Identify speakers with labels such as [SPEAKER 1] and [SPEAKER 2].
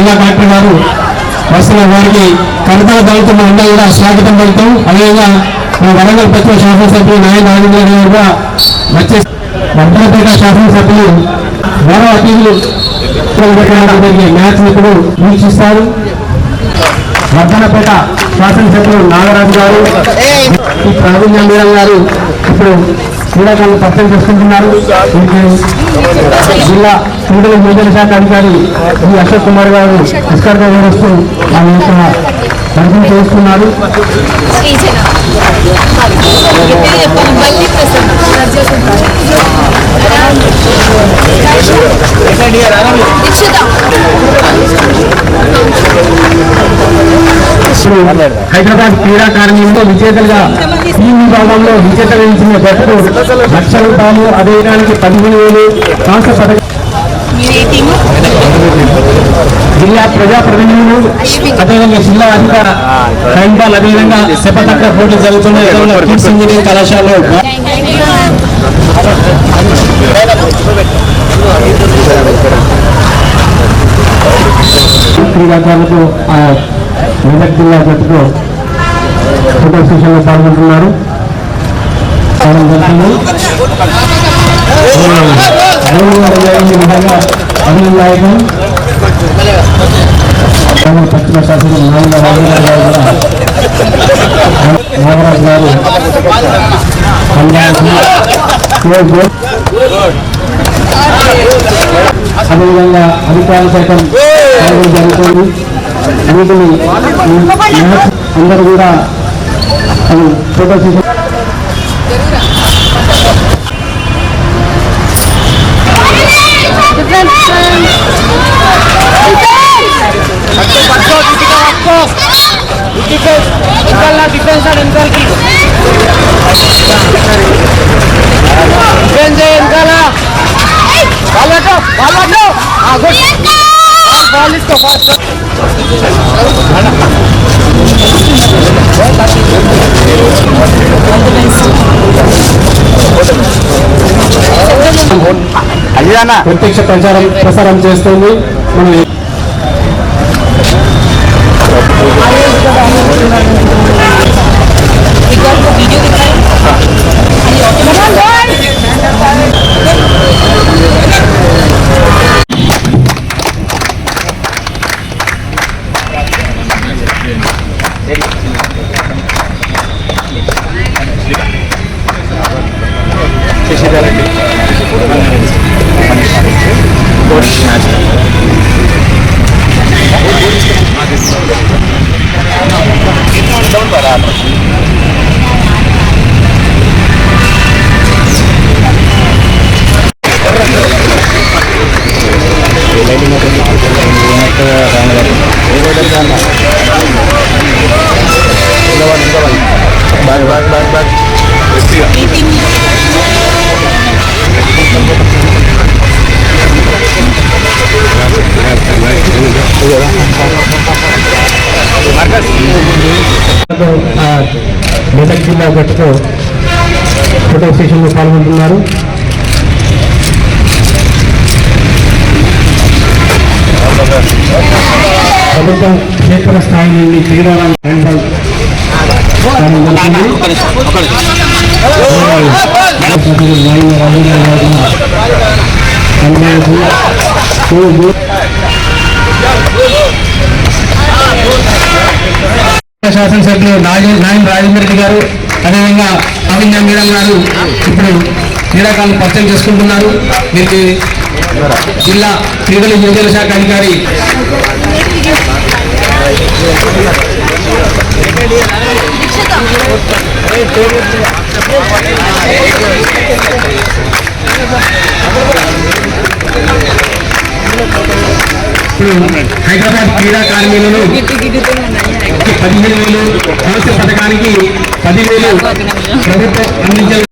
[SPEAKER 1] జిల్లా కలెక్టర్ గారు వస్తున్న వారికి కడతాల దళితులు అందరూ కూడా స్వాగతం పలుకుతాం అదేవిధంగా మా వరంగల్ పశ్చిమ శాసనసభ్యులు నాయన రాజేంద్ర గారు కూడా వచ్చే వర్ధనపేట శాసనసభ్యులు మరో అతిథులు మ్యాచ్ ఇప్పుడు వీక్షిస్తారు. వర్ధనపేట శాసనసభ్యులు నాగరాజు గారు ఈ ప్రావీణ్య గారు ఇప్పుడు క్రీడాకారులు పరిచయం చేసుకుంటున్నారు. జిల్లా క్రీడల యువజన శాఖ అధికారి ఈ అశోక్ కుమార్ గారు పురస్కారంగా వివరిస్తూ ఆ యొక్క పరిచయం చేస్తున్నారు. ఇప్పుడు హైదరాబాద్ క్రీడాకారిణిలో విజేతలుగా ఈ విభాగంలో విజేత వేయించిన జట్టు లక్ష రూపాయలు అదేవిధానికి పదిహేను వేలు కాంస్య పథకం జిల్లా ప్రజాప్రతినిధులు అదేవిధంగా జిల్లా అధికార టైంబాల్ అదేవిధంగా సెపతక్క పోటీలు జరుగుతున్నాయి అదేవిధంగా కిడ్స్ ఇంజనీరింగ్ కళాశాలలో క్రీడాకారులకు మెదక్ జిల్లా జట్టుకు ఫోటో సెషన్లో పాల్గొంటున్నారు పాల్గొంటున్నారు. ఈ అభినందాయకం పశ్చిమ శాసనం నాగరాజు గారు అదేవిధంగా అధికారులు సైతం జరుగుతుంది వీటిని అందరూ కూడా ఫోటో తీసు
[SPEAKER 2] డిఫెన్స్ అండ్ డిఫెన్స్ వెనకాల వాళ్ళకు వాళ్ళకు
[SPEAKER 1] ప్రత్యక్ష ప్రచారం ప్రసారం చేస్తుంది. మనం Çeşitli Boris Boris var abi. Medak జిల్లా గట్టుతో ఫోటో సెషన్లో పాల్గొంటున్నారు. ప్రభుత్వం క్షేత్ర స్థాయి నుండి క్రీడాలను రాజేంద్ర గారు శాసనసభ్యులు నాగే నాయన రాజేంద్ర రెడ్డి గారు అదేవిధంగా అవిన్ మీరం గారు ఇప్పుడు క్రీడాకారులు పరిచయం చేసుకుంటున్నారు. వీరికి జిల్లా క్రీడల యువజన శాఖ అధికారి హైదరాబాద్ క్రీడా పదిహేను వేలు సమస్య పథకానికి పదివేలు ప్రభుత్వం అందించారు